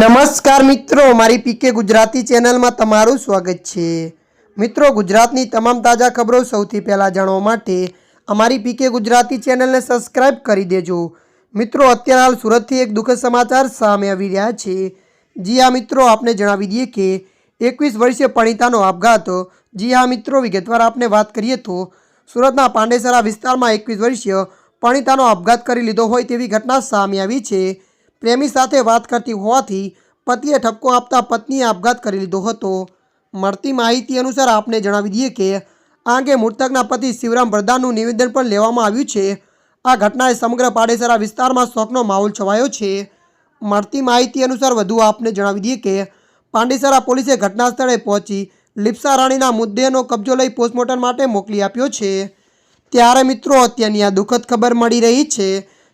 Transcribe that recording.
નમસ્કાર મિત્રો, મારી પીકે ગુજરાતી ચેનલમાં તમારું સ્વાગત છે. મિત્રો, ગુજરાતની તમામ તાજા ખબરો સૌથી પહેલાં જાણવા માટે અમારી પીકે ગુજરાતી ચેનલને સબસ્ક્રાઇબ કરી દેજો. મિત્રો, અત્યારે હાલ સુરતથી એક દુઃખદ સમાચાર સામે આવી રહ્યા છે. જી હા, મિત્રો, આપને જણાવી દઈએ કે એકવીસ વર્ષીય પણિતાનો આપઘાત. જી હા, મિત્રો, વિગતવાર આપને વાત કરીએ તો સુરતના પાંડેસરા વિસ્તારમાં એકવીસ વર્ષીય પણિતાનો આપઘાત કરી લીધો હોય તેવી ઘટના સામે આવી છે. પ્રેમી સાથે વાત કરતી હોવાથી પતિએ ઠપકો આપતા પત્નીએ આપઘાત કરી લીધો હતો. મળતી માહિતી અનુસાર આપને જણાવી દઈએ કે આ અંગે મૃતકના પતિ શિવરામ પ્રધાનનું નિવેદન પણ લેવામાં આવ્યું છે. આ ઘટનાએ સમગ્ર પાડેસરા વિસ્તારમાં શોકનો માહોલ છવાયો છે. મળતી માહિતી અનુસાર વધુ આપને જણાવી દઈએ કે પાંડેસરા પોલીસે ઘટના સ્થળે પહોંચી લિપ્સા રાણીના મુદ્દેનો કબજો લઈ પોસ્ટમોર્ટમ માટે મોકલી આપ્યો છે. ત્યારે મિત્રો, અત્યારની આ દુઃખદ ખબર મળી રહી છે.